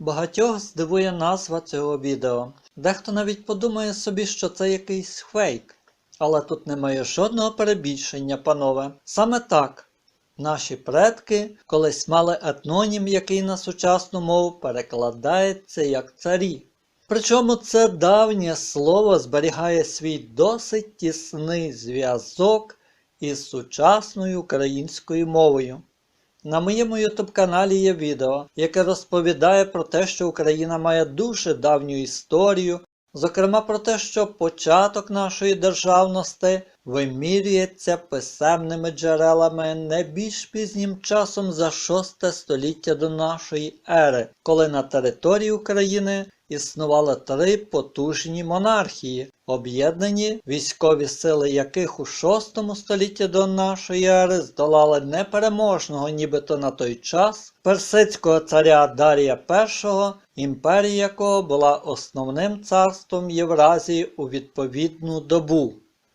Багатьох здивує назва цього відео. Дехто навіть подумає собі, що це якийсь фейк. Але тут немає жодного перебільшення, панове. Саме так. Наші предки колись мали етнонім, який на сучасну мову перекладається як царі. Причому це давнє слово зберігає свій досить тісний зв'язок із сучасною українською мовою. На моєму YouTube каналі є відео, яке розповідає про те, що Україна має дуже давню історію, зокрема про те, що початок нашої державності вимірюється писемними джерелами не більш пізнім часом за 6 століття до нашої ери, коли на території України існували три потужні монархії, об'єднані військові сили яких у 6 столітті до нашої ери здолали непереможного нібито на той час персидського царя Дарія І, імперія якого була основним царством Євразії у відповідну добу.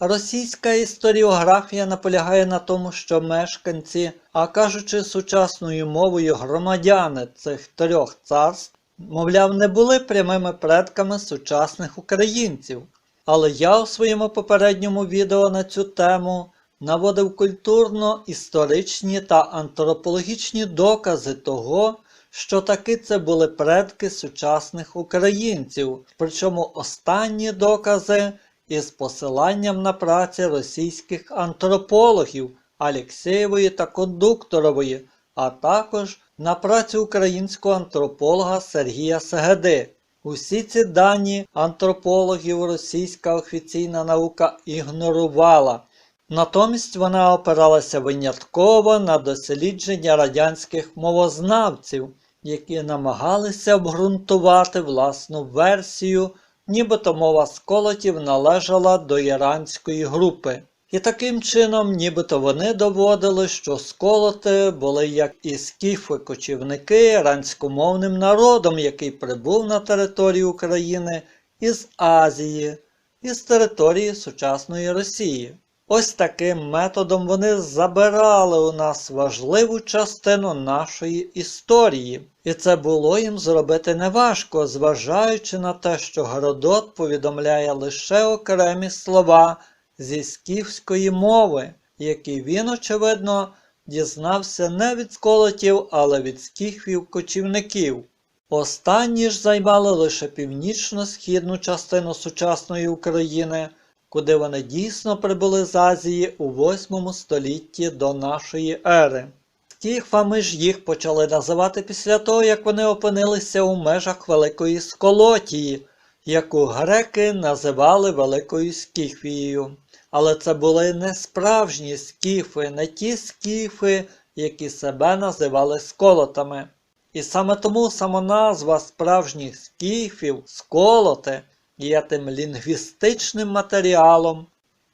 Російська історіографія наполягає на тому, що мешканці, а кажучи сучасною мовою громадяни цих трьох царств, мовляв, не були прямими предками сучасних українців. Але я у своєму попередньому відео на цю тему наводив культурно-історичні та антропологічні докази того, що таки це були предки сучасних українців, причому останні докази із посиланням на праці російських антропологів Алєксєєвої та Кондукторової, а також на працю українського антрополога Сергія Сегеди. Усі ці дані антропологів російська офіційна наука ігнорувала. Натомість вона опиралася винятково на дослідження радянських мовознавців, які намагалися обґрунтувати власну версію, нібито мова сколотів належала до іранської групи. І таким чином, нібито вони доводили, що сколоти були як і скіфи-кочівники іранськомовним народом, який прибув на територію України із Азії, із території сучасної Росії. Ось таким методом вони забирали у нас важливу частину нашої історії, і це було їм зробити неважко, зважаючи на те, що Геродот повідомляє лише окремі слова зі скіфської мови, які він, очевидно, дізнався не від сколотів, але від скіфів-кочівників. Останні ж займали лише північно-східну частину сучасної України, куди вони дійсно прибули з Азії у 8 столітті до нашої ери. Скіфами ж їх почали називати після того, як вони опинилися у межах Великої Сколотії, яку греки називали Великою Скіфією. Але це були не справжні скіфи, не ті скіфи, які себе називали сколотами. І саме тому самоназва справжніх скіфів, сколоти, є тим лінгвістичним матеріалом,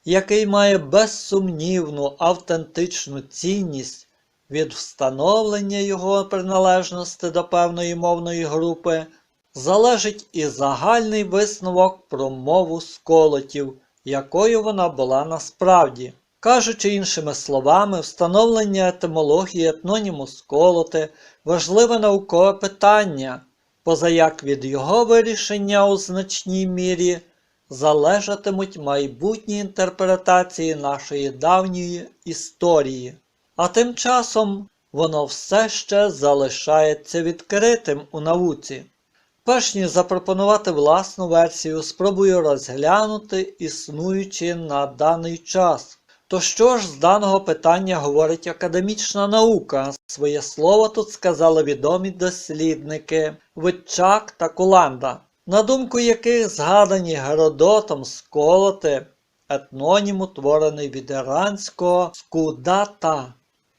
який має безсумнівну автентичну цінність від встановлення його приналежності до певної мовної групи, залежить і загальний висновок про мову сколотів, якою вона була насправді. Кажучи іншими словами, встановлення етимології етноніму сколоти важливе наукове питання, позаяк від його вирішення у значній мірі залежатимуть майбутні інтерпретації нашої давньої історії. А тим часом воно все ще залишається відкритим у науці. Перш ніж запропонувати власну версію, спробую розглянути існуючі на даний час. То що ж з даного питання говорить академічна наука? Своє слово тут сказали відомі дослідники Витчак та Куланда, на думку яких згадані Геродотом сколоти, етнонім утворений від іранського скудата,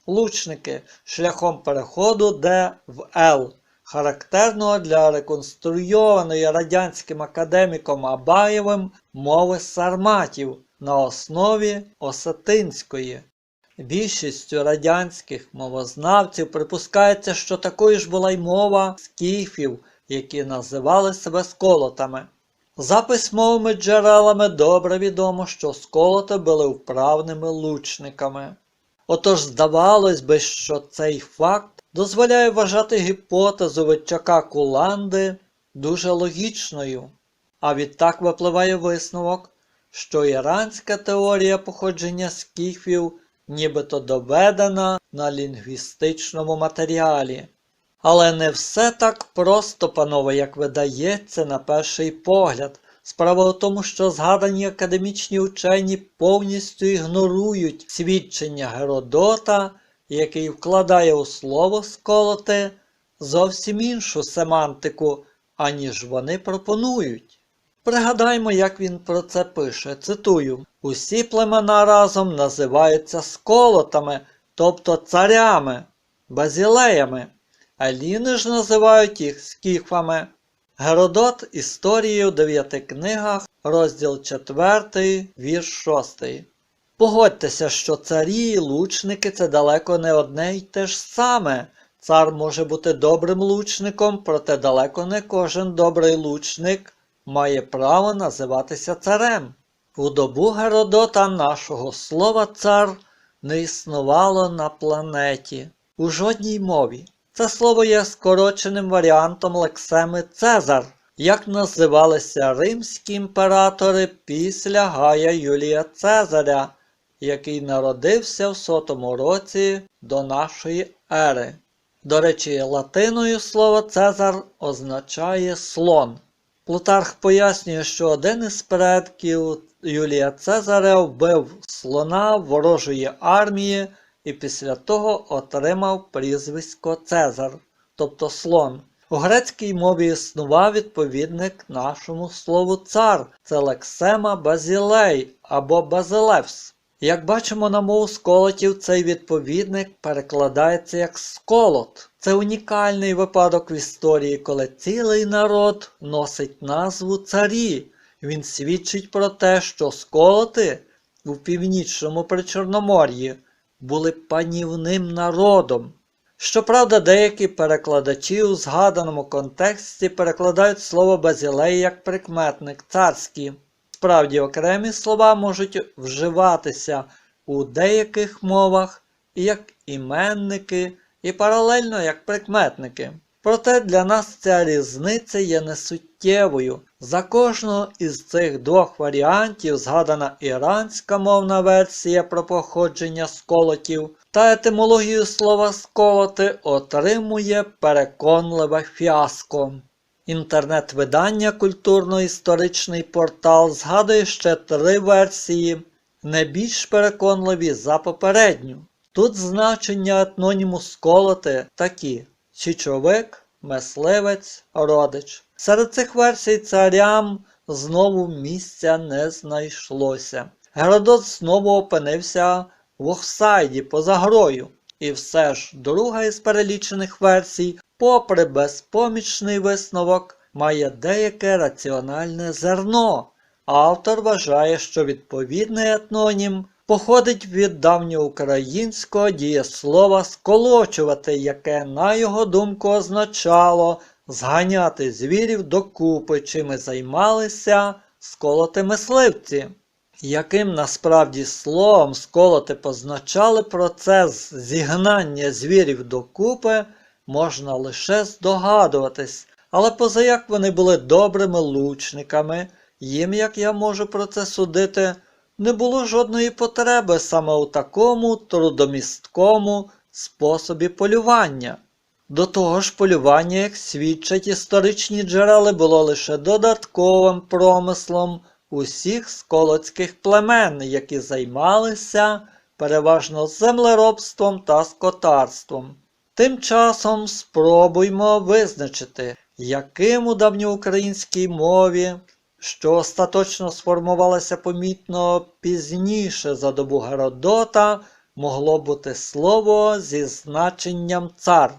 лучники шляхом переходу Д в Л характерного для реконструйованої радянським академіком Абаєвим мови сарматів на основі осетинської. Більшістю радянських мовознавців припускається, що такою ж була й мова скіфів, які називали себе сколотами. За письмовими джерелами добре відомо, що сколоти були вправними лучниками. Отож здавалось би, що цей факт дозволяє вважати гіпотезу Витчака Куланди дуже логічною. А відтак випливає висновок, що іранська теорія походження скіфів нібито доведена на лінгвістичному матеріалі. Але не все так просто, панове, як видається на перший погляд. Справа у тому, що згадані академічні учені повністю ігнорують свідчення Геродота, який вкладає у слово сколоти зовсім іншу семантику, аніж вони пропонують. Пригадаймо, як він про це пише. Цитую: Усі племена разом називаються сколотами, тобто царями, базілеями. Еліни ж називають їх скіфами. Геродот Історії у дев'яти книгах, розділ 4, вірш 6. Погодьтеся, що царі і лучники це далеко не одне й те ж саме. Цар може бути добрим лучником, проте далеко не кожен добрий лучник має право називатися царем. У добу Геродота нашого слова цар не існувало на планеті у жодній мові. Це слово є скороченим варіантом лексеми Цезар, як називалися римські імператори після Гая Юлія Цезаря, який народився в сотому році до нашої ери. До речі, латиною слово Цезар означає слон. Плутарх пояснює, що один із предків Юлія Цезаря вбив слона ворожої армії і після того отримав прізвисько Цезар, тобто слон. У грецькій мові існував відповідник нашому слову цар, це лексема базілей або базилевс. Як бачимо на мову сколотів, цей відповідник перекладається як сколот. Це унікальний випадок в історії, коли цілий народ носить назву царі. Він свідчить про те, що сколоти у північному причорномор'ї були панівним народом. Щоправда, деякі перекладачі у згаданому контексті перекладають слово базілей як прикметник царський. Справді, окремі слова можуть вживатися у деяких мовах як іменники, і паралельно як прикметники. Проте для нас ця різниця є несуттєвою. За кожного із цих двох варіантів згадана іранська мовна версія про походження сколотів та етимологію слова сколоти отримує переконливе фіаско. Інтернет-видання Культурно-історичний портал згадує ще три версії, не більш переконливі за попередню. Тут значення етноніму сколоти такі: Чічовик, мисливець, родич. Серед цих версій царям знову місця не знайшлося. Геродот знову опинився в офсайді поза грою. І все ж друга із перелічених версій, попри безпомічний висновок, має деяке раціональне зерно. Автор вважає, що відповідний етнонім походить від давньоукраїнського дієслова сколочувати, яке, на його думку, означало зганяти звірів докупи, чим і займалися сколоти мисливці. Яким насправді словом сколоти позначали процес зігнання звірів докупи, можна лише здогадуватись, але позаяк вони були добрими лучниками, їм, як я можу про це судити, не було жодної потреби саме у такому трудомісткому способі полювання. До того ж, полювання, як свідчать історичні джерела, було лише додатковим промислом усіх сколоцьких племен, які займалися переважно землеробством та скотарством. Тим часом спробуймо визначити, яким у давньоукраїнській мові, що остаточно сформувалося помітно пізніше за добу Геродота, могло бути слово зі значенням цар.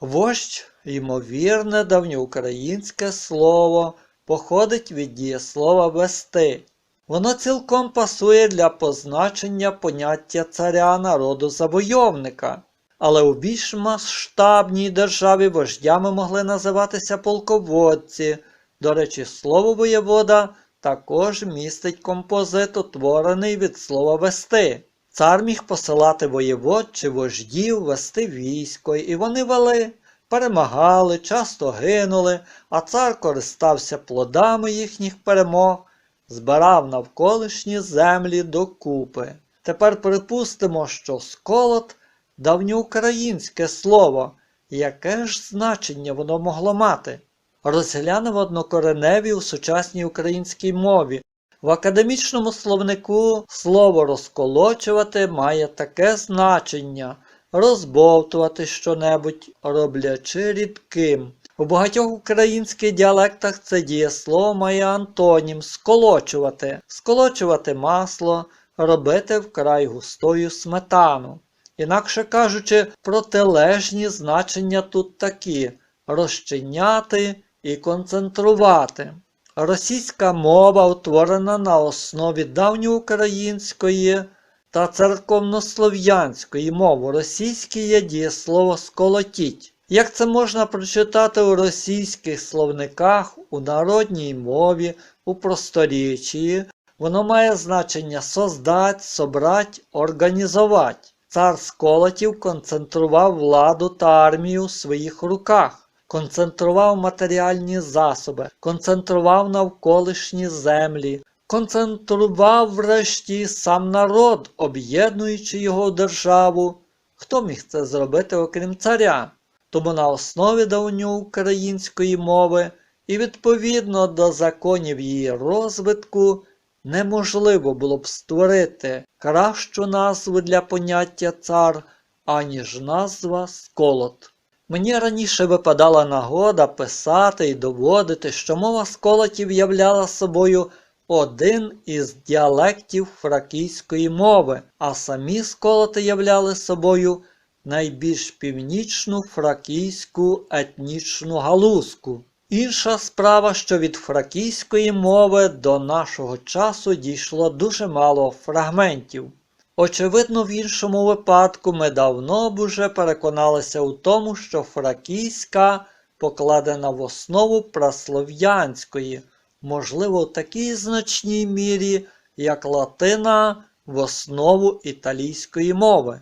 Вождь, ймовірне, давньоукраїнське слово походить від дієслова вести. Воно цілком пасує для позначення поняття царя народу завойовника. Але у більш масштабній державі вождями могли називатися полководці. До речі, слово воєвода також містить композит, утворений від слова вести. Цар міг посилати воєвод чи вождів вести військо, і вони вели, перемагали, часто гинули, а цар користався плодами їхніх перемог, збирав навколишні землі докупи. Тепер припустимо, що сколот давньоукраїнське слово, яке ж значення воно могло мати? Розглянемо однокореневі у сучасній українській мові. В академічному словнику слово розколочувати має таке значення розбовтувати щонебудь, роблячи рідким. У багатьох українських діалектах це дієслово має антонім сколочувати, сколочувати масло, робити вкрай густою сметану. Інакше кажучи, протилежні значення тут такі розчиняти і концентрувати. Російська мова утворена на основі давньоукраїнської та церковнослов'янської мови. Російське є дієслово сколотіть. Як це можна прочитати у російських словниках, у народній мові, у просторіччі, воно має значення создать, собрать, організовать. Цар Сколотів концентрував владу та армію у своїх руках, концентрував матеріальні засоби, концентрував навколишні землі, концентрував врешті сам народ, об'єднуючи його державу. Хто міг це зробити, окрім царя? Тому на основі давньоукраїнської мови і відповідно до законів її розвитку неможливо було б створити кращу назву для поняття цар, аніж назва сколот. Мені раніше випадала нагода писати і доводити, що мова сколотів являла собою один із діалектів фракійської мови, а самі сколоти являли собою найбільш північну фракійську етнічну галузку. Інша справа, що від фракійської мови до нашого часу дійшло дуже мало фрагментів. Очевидно, в іншому випадку ми давно б уже переконалися у тому, що фракійська покладена в основу праслов'янської, можливо, в такій значній мірі, як латина в основу італійської мови.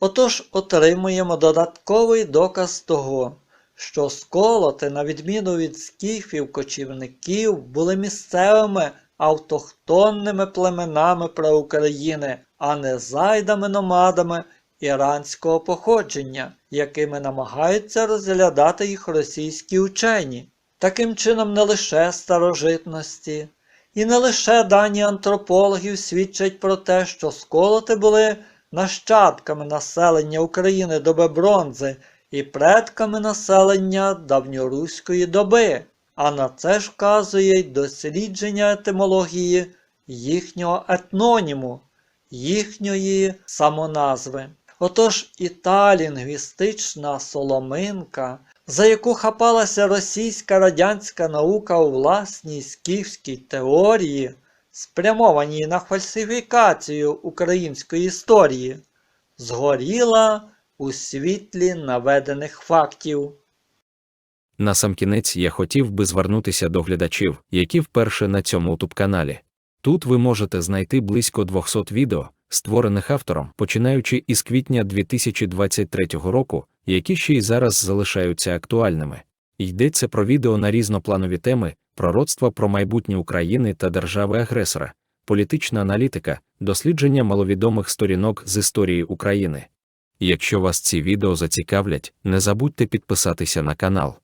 Отож отримуємо додатковий доказ того, що сколоти, на відміну від скіфів кочівників, були місцевими автохтонними племенами України, а не зайдами-номадами іранського походження, якими намагаються розглядати їх російські учені. Таким чином, не лише старожитності, і не лише дані антропологів свідчать про те, що сколоти були нащадками населення України доби бронзи і предками населення давньоруської доби, а на це ж вказує дослідження етимології їхнього етноніму, їхньої самоназви. Отож і та лінгвістична соломинка, за яку хапалася російська радянська наука у власній скіфській теорії, спрямованій на фальсифікацію української історії, згоріла у світлі наведених фактів. Насамкінець я хотів би звернутися до глядачів, які вперше на цьому youtube каналі. Тут ви можете знайти близько 200 відео, створених автором, починаючи із квітня 2023 року, які ще й зараз залишаються актуальними. Йдеться про відео на різнопланові теми, пророцтва про майбутнє України та держави-агресора, політична аналітика, дослідження маловідомих сторінок з історії України. Якщо вас ці відео зацікавлять, не забудьте підписатися на канал.